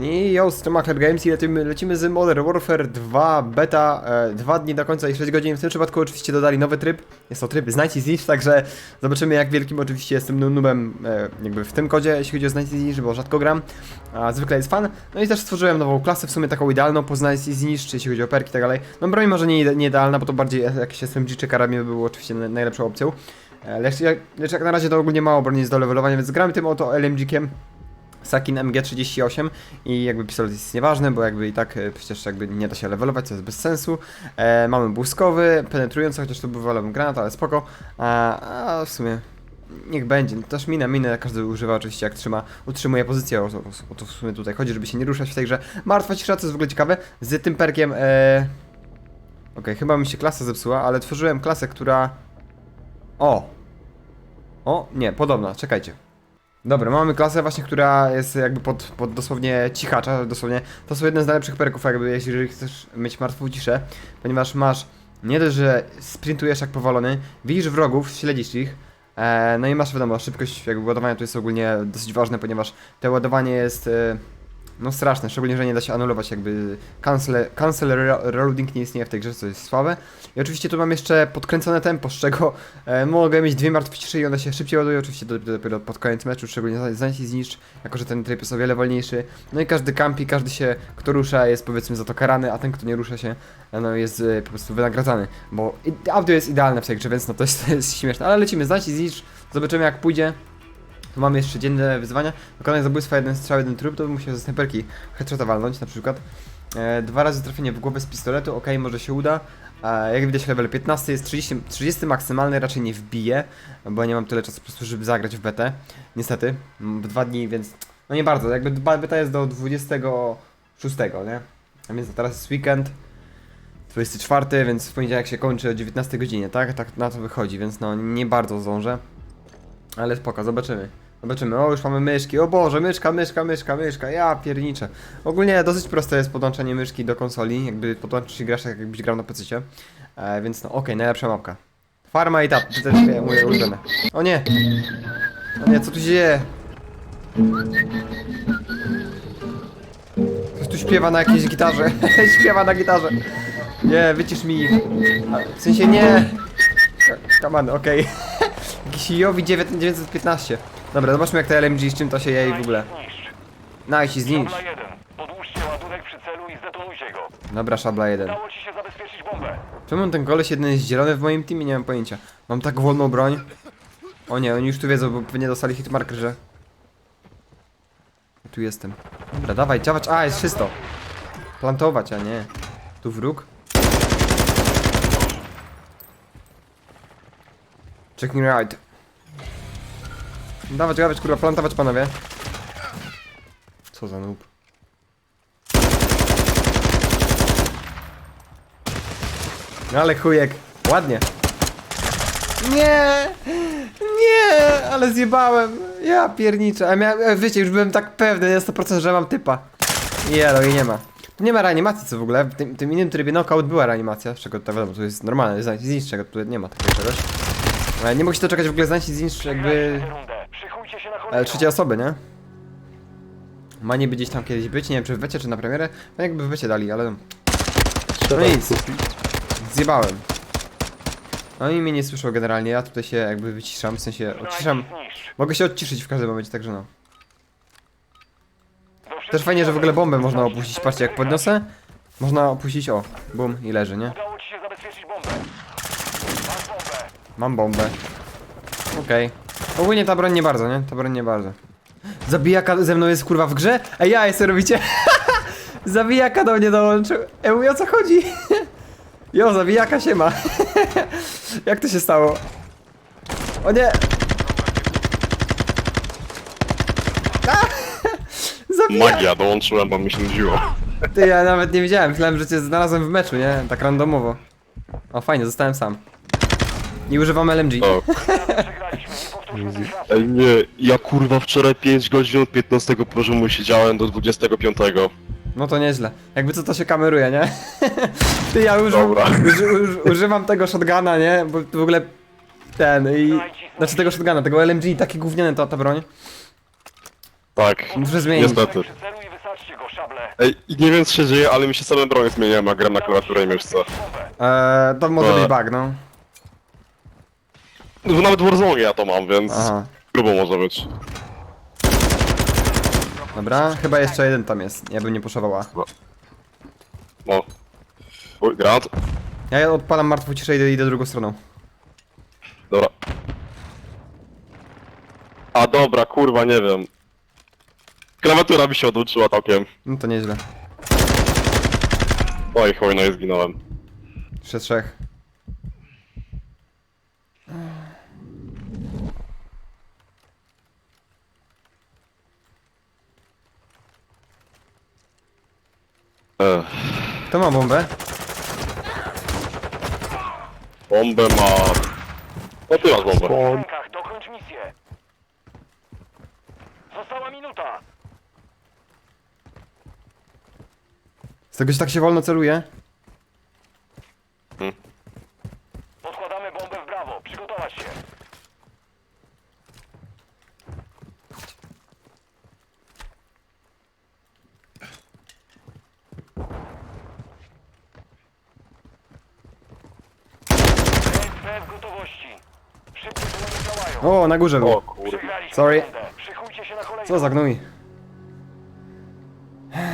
I yo, z Macler Games i lecimy, lecimy z Modern Warfare 2 beta, e, 2 dni do końca i 6 godzin. W tym przypadku oczywiście dodali nowy tryb. Jest to tryb Znajcie Zniszcz, także zobaczymy jak wielkim oczywiście jestem nu- nubem e, jakby w tym kodzie, jeśli chodzi o Znajcie Zniszcz, bo rzadko gram, a zwykle jest fan. No i też stworzyłem nową klasę, w sumie taką idealną po Znajcie Zniszcz, jeśli chodzi o perki i tak dalej. No broń może nie, nie idealna, bo to bardziej jakieś SMG czy karabin by było oczywiście na- najlepszą opcją. E, Lecz, jak- lecz jak na razie to ogólnie mało broni jest do levelowania, więc gramy tym oto LMG-kiem. Sakin MG38 i jakby pistolet jest nieważny, bo jakby i tak e, przecież jakby nie da się levelować, co jest bez sensu. E, mamy błyskowy, penetrujący, chociaż to był wolałbym granat, ale spoko. A, a w sumie niech będzie. Też minę, minę każdy używa oczywiście jak trzyma, utrzymuje pozycję, o, o, o to w sumie tutaj chodzi, żeby się nie ruszać w tej grze. Martwa cisza, co jest w ogóle ciekawe, z tym perkiem, e... Okej, chyba mi się klasa zepsuła, ale tworzyłem klasę, która... O! O, nie, podobna, czekajcie. Dobra, mamy klasę właśnie, która jest jakby pod, pod dosłownie cichacza, dosłownie. To są jedne z najlepszych perków jakby, jeśli chcesz mieć martwą ciszę, ponieważ masz nie dość, że sprintujesz jak powalony, widzisz wrogów, śledzisz ich, e, no i masz wiadomo, szybkość jakby ładowania tu jest ogólnie dosyć ważne, ponieważ to ładowanie jest e, no straszne, szczególnie, że nie da się anulować jakby cancel, cancel reloading nie istnieje w tej grze, co jest słabe. I oczywiście tu mam jeszcze podkręcone tempo, z czego e, mogę mieć dwie martwe i one się szybciej ładują, oczywiście do- dopiero pod koniec meczu, szczególnie znajdź zniszcz, jako że ten tryb jest o wiele wolniejszy. No i każdy kampi, każdy się, kto rusza jest powiedzmy za to karany, a ten, kto nie rusza się, e, no jest e, po prostu wynagradzany, bo audio jest idealne w tej grze, więc no to jest, to jest śmieszne, ale lecimy, znajdź i zniszcz, zobaczymy jak pójdzie. Tu mamy jeszcze dzienne wyzwania. Wykonanie zabójstwa, jeden strzał, jeden trup, to bym musiał ze snajperki headshota walnąć na przykład. E, dwa razy trafienie w głowę z pistoletu, ok, może się uda. E, jak widać level 15 jest 30, 30 maksymalny, raczej nie wbije, bo nie mam tyle czasu po prostu, żeby zagrać w betę. Niestety, w dwa dni, więc no nie bardzo. Jakby beta jest do 26, nie? A więc teraz jest weekend. 24, więc w poniedziałek się kończy o 19 godzinie, tak? Tak na to wychodzi, więc no nie bardzo zdążę. Ale spoko, zobaczymy. Zobaczymy. O, już mamy myszki. O Boże, myszka, myszka, myszka, myszka. Ja pierniczę. Ogólnie dosyć proste jest podłączenie myszki do konsoli. Jakby podłączyć grasz tak jakbyś grał na PC. E, więc no, okej, najlepsza mapka. Farma i tap, to też e, moje ulubione. O nie! O nie, co tu się dzieje? Ktoś tu śpiewa na jakiejś gitarze. śpiewa na gitarze. Nie, wycisz mi ich. W sensie nie. Come on, okej. Jakiś Jowi 915. Dobra, zobaczmy jak to LMG, z czym to się je i w ogóle. Nice, zniszcz. Szabla 1. Podłóżcie ładunek przy celu i zdetonujcie go. Dobra, szabla 1. Udało ci się zabezpieczyć bombę. Czemu ten koleś jeden jest zielony w moim teamie? Nie mam pojęcia. Mam tak wolną broń. O nie, oni już tu wiedzą, bo pewnie dostali hitmarker, że... Tu jestem. Dobra, dawaj, działać. A, jest czysto. Plantować, a nie. Tu wróg. Checking right. Dawać, dawać, kurwa, plantować, panowie. Co za noob. No ale chujek, ładnie. Nie! Nie! Ale zjebałem! Ja pierniczę. A miałem, wiecie, już byłem tak pewny na 100%, że mam typa. Jelo i nie ma. Nie ma reanimacji co w ogóle. W tym, tym innym trybie knockout była reanimacja, z czego to wiadomo, to jest normalne, z czego tu nie ma takiego czegoś. Ale nie mogę się doczekać w ogóle z jakby... Przegraliście tę rundę. Przychujcie się na Ale trzeciej osoby, nie? Ma niby gdzieś tam kiedyś być, nie wiem czy w becie, czy na premierę. No jakby w becie dali, ale... No nic. Zjebałem. No i mnie nie słyszą generalnie, ja tutaj się jakby wyciszam, w sensie odciszam. Mogę się odciszyć w każdym momencie, także no. Też fajnie, że w ogóle bombę można opuścić, patrzcie jak podniosę. Można opuścić, o, bum i leży, nie? Udało ci się zabezpieczyć bombę. Masz bombę. Mam bombę. Okej. Ogólnie ta broń nie bardzo, nie? Ta broń nie bardzo. Zabijaka ze mną jest kurwa w grze? A ja jest robicie? zabijaka do mnie dołączył. Ej, mówię o co chodzi? jo, zabijaka się ma. Jak to się stało? O nie! A! Zabijaka! Magia, dołączyłem, bo mi się nudziło. Ty, ja nawet nie wiedziałem, myślałem, że cię znalazłem w meczu, nie? Tak randomowo. O, fajnie, zostałem sam. I używam LMG. O, ej nie, ja kurwa wczoraj 5 godzin od 15 poziomu siedziałem do 25. No to nieźle. Jakby co to się kameruje, nie? Ty, ja Dobra. uży, uży, używam tego shotguna, nie? Bo w ogóle ten i... Znaczy tego shotguna, tego LMG, takie gówniane to ta broń. Tak, Muszę zmienić. niestety. Przy celu i wysadźcie go. Ej, i nie wiem co się dzieje, ale mi się same bronie zmieniają, jak gram na klawiaturę i myszce. Eee, to może E. być bug, no. No, nawet w Warzone ja to mam, więc Aha. grubo może być. Dobra, chyba jeszcze jeden tam jest. Ja bym nie poszowała. No. Uj, granat. Ja odpalam martwą ciszę i idę, idę drugą stroną. Dobra. A dobra, kurwa, nie wiem. Klawiatura mi się odłączyła tokiem. No to nieźle. Oj, chuj, no i zginąłem. Jeszcze trzech. Kto ma bombę? Bombę ma... No ty masz bombę. W rękach, dokończ misję. Została minuta. Z tego się tak się wolno celuje? Odkładamy bombę w brawo. Przygotować się. W gotowości. Szybkie działają. O, na górze O był. kurwa. Przegraliśmy Sorry. rundę. Się na kolejną. Co za gnój?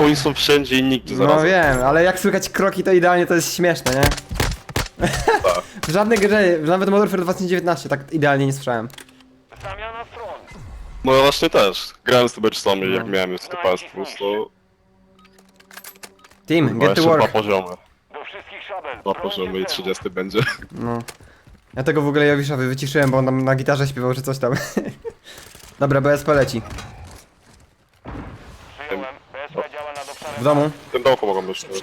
Oni są wszędzie i nigdy No zaraz. wiem, ale jak słychać kroki to idealnie to jest śmieszne, nie? Tak. W żadnej grze, nawet Modern Warfare 2019 tak idealnie nie słyszałem. Zamiana stron. No ja właśnie też. Grałem z tubeczcami, No. jak miałem jeszcze PS Plus, to... Team, Chyba get jeszcze to dwa work. poziomy. Do wszystkich szabel. Dwa poziomy i celu. 30 będzie. No. Ja tego w ogóle Jowisza wy- wyciszyłem, bo on tam na gitarze śpiewał czy coś tam. Dobra, BSP leci. Przyjąłem. BSP działa nad obszarem. W domu. W tym dołku mogą być. Wrogi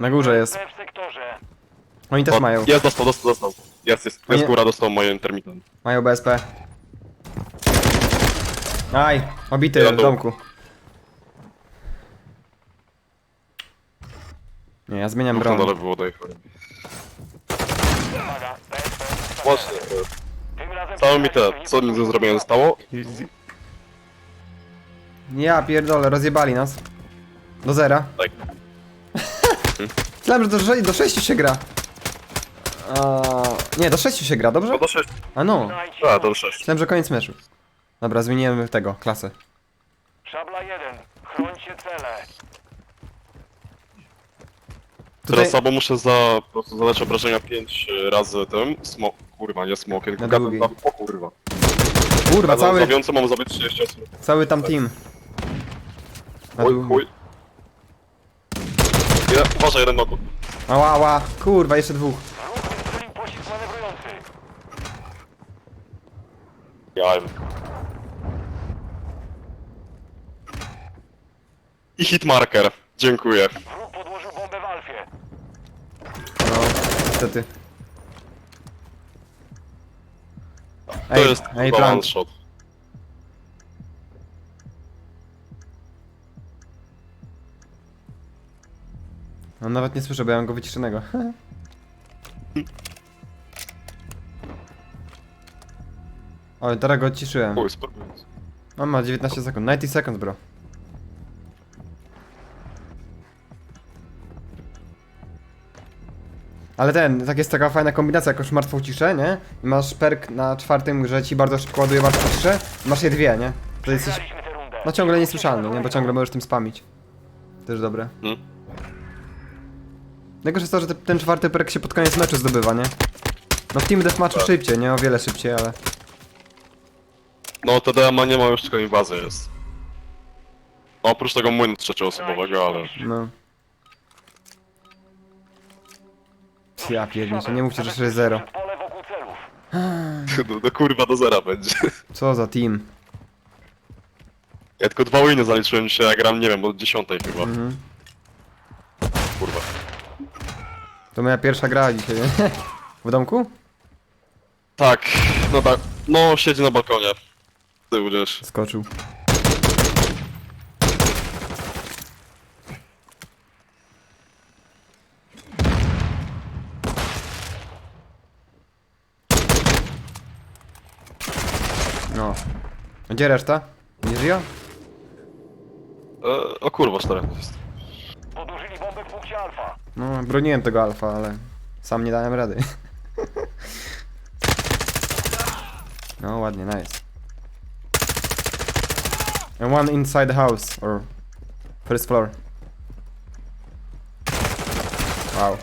Na górze jest. BSP w sektorze. Oni też O, mają. Jest, dostał, dostał, dostał. Jest, jest, jest góra, dostał moje intermitent. Mają BSP. Aj, obity Ja w domku. Nie, ja zmieniam Na broń. Właśnie. Cały mi te, przegraliśmy. co mi ze zrobienia zostało? Ja pierdolę, rozjebali nas. Do zera. Tak. Myślałem, że do, sze- do 6 się gra. A, nie, do 6 się gra, dobrze? No do 6. A no. A, do nóż. 6. Myślałem, że koniec meczu. Dobra, zmieniłem tego, klasę. Szabla 1. Chrońcie cele. Tutaj... Teraz albo muszę za, po prostu zadać obrażenia 5 razy tym, smo... kurwa, nie smokiem, Na tylko długiej. gadam, o kurwa. Kurwa, za, cały, za więcej mam zabić 30 osób. cały tam team. Na Oj, dół. chuj. Jeden, uważaj, jeden nokut. Ała, ała, kurwa, jeszcze dwóch. Ja wiem. I hitmarker. Dziękuję. Wróg podłożył bombę w Alfie. No, niestety. To Ej, jest ej, chyba one plant. shot. On nawet nie słyszę, bo ja mam go wyciszonego. O, teraz go odciszyłem. Chuj, spróbuj. On ma 19 sekund. 90 seconds, bro. Ale ten, tak jest taka fajna kombinacja, jak już martwą ciszę, nie? I masz perk na czwartym, że ci bardzo szybko ładuje martwą ciszę. Masz je dwie, nie? To jesteś, no ciągle niesłyszalny, nie? Bo ciągle możesz tym spamić. Też dobre. Hmm? Najgorsze jest to, że te, ten czwarty perk się pod koniec meczu zdobywa, nie? No w Team Deathmatchu Tak. szybciej, nie? O wiele szybciej, ale... No, TDMA nie ma już, tylko inwazy jest. No, oprócz tego młynu trzecioosobowego, ale... No. Ja pierniczę, nie mówcie, że 6-0. Pole wokół celów. Do, do kurwa do zera będzie. Co za team. Ja tylko dwa winy zaliczyłem się, ja gram, nie wiem, od dziesiątej chyba. Mhm. Kurwa. To moja pierwsza gra dzisiaj, nie? W domku? Tak, no tak. No, siedzi na balkonie. Ty będziesz. Skoczył. No. A Gdzie reszta? Nie żyje? E, o kurwa, czterech jest. Podłożyli bombę w punkcie alfa. No, broniłem tego alfa, ale sam nie dałem rady. No, ładnie, nice. And one inside the house, or first floor. Wow.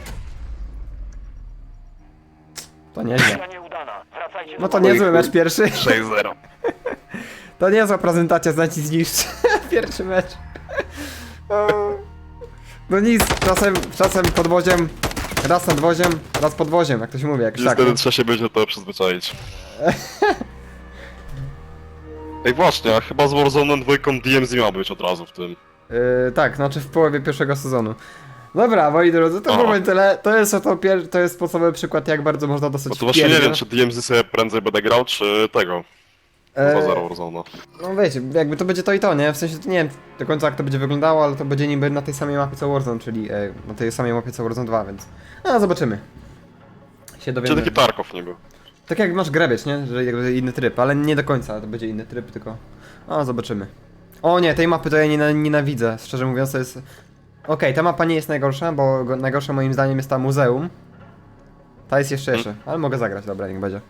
To nieźle. No to niezły mecz pierwszy. 6-0. To niezła prezentacja, znaci zniszcz. Pierwszy mecz. No nic, czasem, czasem podwoziem, raz nadwoziem, raz podwoziem, jak to się mówi, jakoś tak. Niestety trzeba się będzie tego przyzwyczaić. Ej właśnie, a chyba z Warzone dwójką DMZ miał być od razu w tym. Yy, tak, znaczy w połowie pierwszego sezonu. Dobra, moi drodzy, to było tyle. To jest oto pier- to jest podstawowy przykład, jak bardzo można dostać No to właśnie nie wiem, czy DMZ sobie prędzej będę grał, czy tego. E, Za zero Warzone. No wiecie, jakby to będzie to i to, nie? W sensie, to nie wiem do końca jak to będzie wyglądało, ale to będzie niby na tej samej mapie co Warzone, czyli e, na tej samej mapie co Warzone 2, więc... A, zobaczymy. Się Czy dowiemy. taki Tarkov niby. Tak jak masz grebieć, nie? Że jakby inny tryb, ale nie do końca to będzie inny tryb, tylko... O, zobaczymy. O nie, tej mapy to ja niena- nienawidzę, szczerze mówiąc to jest... Okej, ta mapa nie jest najgorsza, bo go- najgorsza moim zdaniem jest ta muzeum. Ta jest jeszcze jeszcze, ale mogę zagrać, dobra, niech będzie.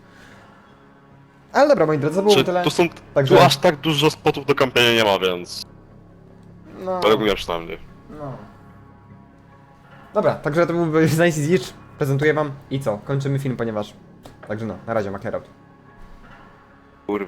Ale dobra, moi drodzy, to było Czy tyle. tu są... Także- Tu aż tak dużo spotów do kampienia nie ma, więc... No, Według mnie przynajmniej. no. Dobra, także to był Nice Zicz, prezentuję wam i co? Kończymy film, ponieważ... Także no, na razie, McLeod. Kurwa.